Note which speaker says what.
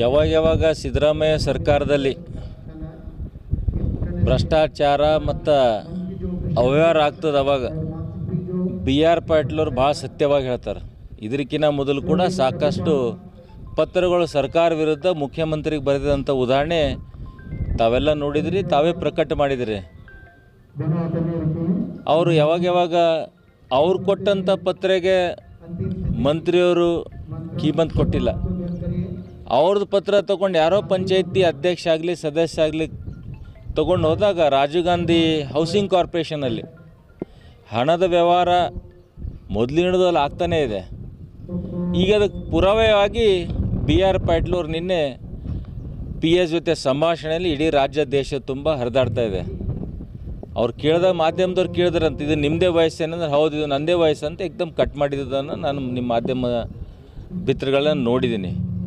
Speaker 1: ಯಾವಾಗ ಯಾವಾಗ ಸಿದ್ದರಾಮಯ್ಯ ಸರ್ಕಾರದಲ್ಲಿ ಭ್ರಷ್ಟಾಚಾರ ಮತ್ತು ಅವ್ಯವಹಾರ ಆಗ್ತದೆ ಅವಾಗ ಬಿ ಆರ್ ಪಾಟೀಲವ್ರು ಭಾಳ ಸತ್ಯವಾಗಿ ಹೇಳ್ತಾರೆ. ಇದಕ್ಕಿಂತ ಮೊದಲು ಕೂಡ ಸಾಕಷ್ಟು ಪತ್ರಗಳು ಸರ್ಕಾರ ವಿರುದ್ಧ ಮುಖ್ಯಮಂತ್ರಿಗೆ ಬರೆದಂಥ ಉದಾಹರಣೆ ತಾವೆಲ್ಲ ನೋಡಿದಿರಿ, ತಾವೇ ಪ್ರಕಟ ಮಾಡಿದಿರಿ. ಅವರು ಯಾವಾಗ ಯಾವಾಗ ಅವ್ರು ಕೊಟ್ಟಂಥ ಪತ್ರೆಗೆ ಮಂತ್ರಿಯವರು ಕೀಮಂತ್ ಕೊಟ್ಟಿಲ್ಲ. ಅವ್ರದ್ದು ಪತ್ರ ತೊಗೊಂಡು ಯಾರೋ ಪಂಚಾಯತಿ ಅಧ್ಯಕ್ಷ ಆಗಲಿ, ಸದಸ್ಯ ಆಗಲಿ ತೊಗೊಂಡು ಹೋದಾಗ ರಾಜೀವ್ ಗಾಂಧಿ ಹೌಸಿಂಗ್ ಕಾರ್ಪೊರೇಷನಲ್ಲಿ ಹಣದ ವ್ಯವಹಾರ ಮೊದಲಿನದಲ್ಲಿ ಆಗ್ತಾನೇ ಇದೆ. ಈಗ ಅದಕ್ಕೆ ಪುರಾವೆಯಾಗಿ ಬಿ ಆರ್ ಪಾಟೀಲ್ ನಿನ್ನೆ ಪಿ ಎಸ್ ಜೊತೆ ಸಂಭಾಷಣೆಯಲ್ಲಿ ಇಡೀ ರಾಜ್ಯ, ದೇಶ ತುಂಬ ಹರಿದಾಡ್ತಾ ಇದೆ. ಅವ್ರು ಕೇಳಿದಾಗ ಮಾಧ್ಯಮದವ್ರು ಕೇಳಿದ್ರಂತ, ಇದು ನಿಮ್ಮದೇ ವಯಸ್ಸೇನಂದ್ರೆ ಹೌದು, ಇದು ನನ್ನದೇ ವಯಸ್ಸು ಅಂತ ಏಕ್ದಮ್ ಕಟ್ ಮಾಡಿದ್ದನ್ನು ನಾನು ನಿಮ್ಮ ಮಾಧ್ಯಮ ಬಿತ್ತರಗಳನ್ನ ನೋಡಿದ್ದೀನಿ.